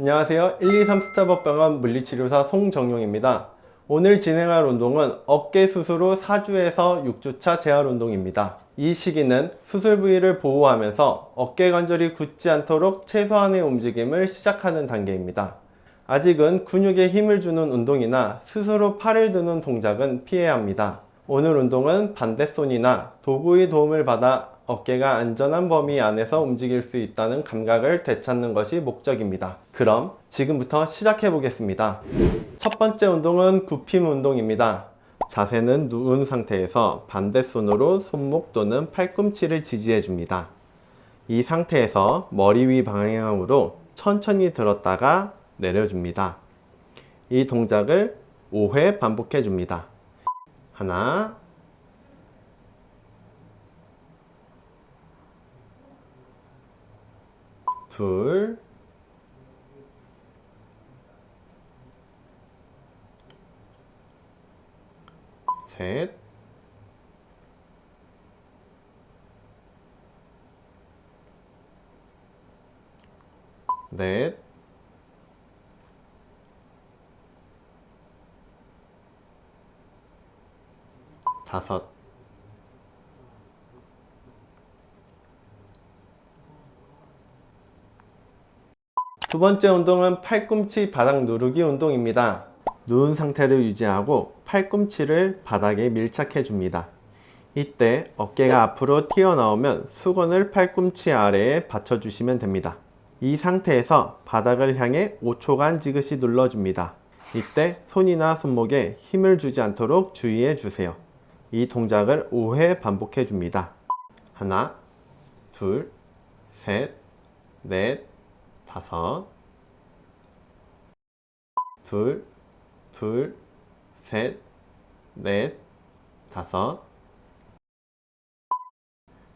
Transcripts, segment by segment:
안녕하세요. 123 스타벅병원 물리치료사 송정용입니다. 오늘 진행할 운동은 어깨 수술 후 4주에서 6주차 재활 운동입니다. 이 시기는 수술 부위를 보호하면서 어깨 관절이 굳지 않도록 최소한의 움직임을 시작하는 단계입니다. 아직은 근육에 힘을 주는 운동이나 스스로 팔을 드는 동작은 피해야 합니다. 오늘 운동은 반대손이나 도구의 도움을 받아 어깨가 안전한 범위 안에서 움직일 수 있다는 감각을 되찾는 것이 목적입니다. 그럼 지금부터 시작해 보겠습니다. 첫 번째 운동은 굽힘 운동입니다. 자세는 누운 상태에서 반대손으로 손목 또는 팔꿈치를 지지해 줍니다. 이 상태에서 머리 위 방향으로 천천히 들었다가 내려줍니다. 이 동작을 5회 반복해 줍니다. 하나, 둘, 셋, 넷, 다섯, 두 번째 운동은 팔꿈치 바닥 누르기 운동입니다. 누운 상태를 유지하고 팔꿈치를 바닥에 밀착해 줍니다. 이때 어깨가 앞으로 튀어나오면 수건을 팔꿈치 아래에 받쳐주시면 됩니다. 이 상태에서 바닥을 향해 5초간 지그시 눌러줍니다. 이때 손이나 손목에 힘을 주지 않도록 주의해 주세요. 이 동작을 5회 반복해 줍니다. 하나, 둘, 셋, 넷, 다섯, 둘, 둘, 셋, 넷, 다섯,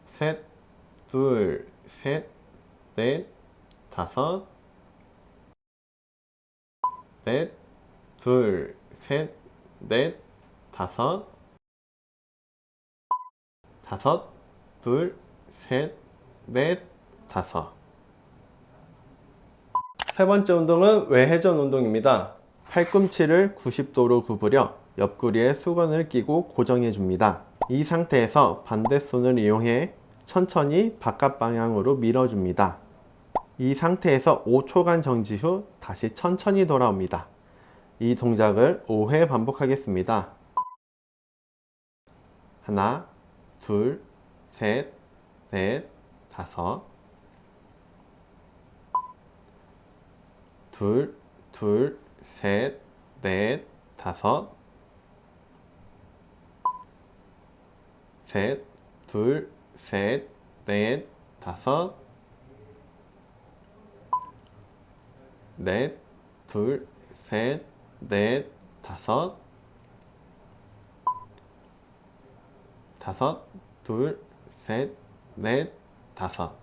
셋, 둘, 셋, 넷, 다섯, 넷, 둘, 셋, 넷, 다섯, 다섯, 둘, 셋, 넷, 다섯. 세 번째 운동은 외회전 운동입니다. 팔꿈치를 90도로 구부려 옆구리에 수건을 끼고 고정해 줍니다. 이 상태에서 반대손을 이용해 천천히 바깥 방향으로 밀어줍니다. 이 상태에서 5초간 정지 후 다시 천천히 돌아옵니다. 이 동작을 5회 반복하겠습니다. 하나, 둘, 셋, 넷, 다섯, 둘, 둘, 셋, 넷, 다섯, 셋, 둘, 셋, 넷, 다섯, 넷, 둘, 셋, 넷, 다섯, 다섯, 둘, 셋, 넷, 다섯.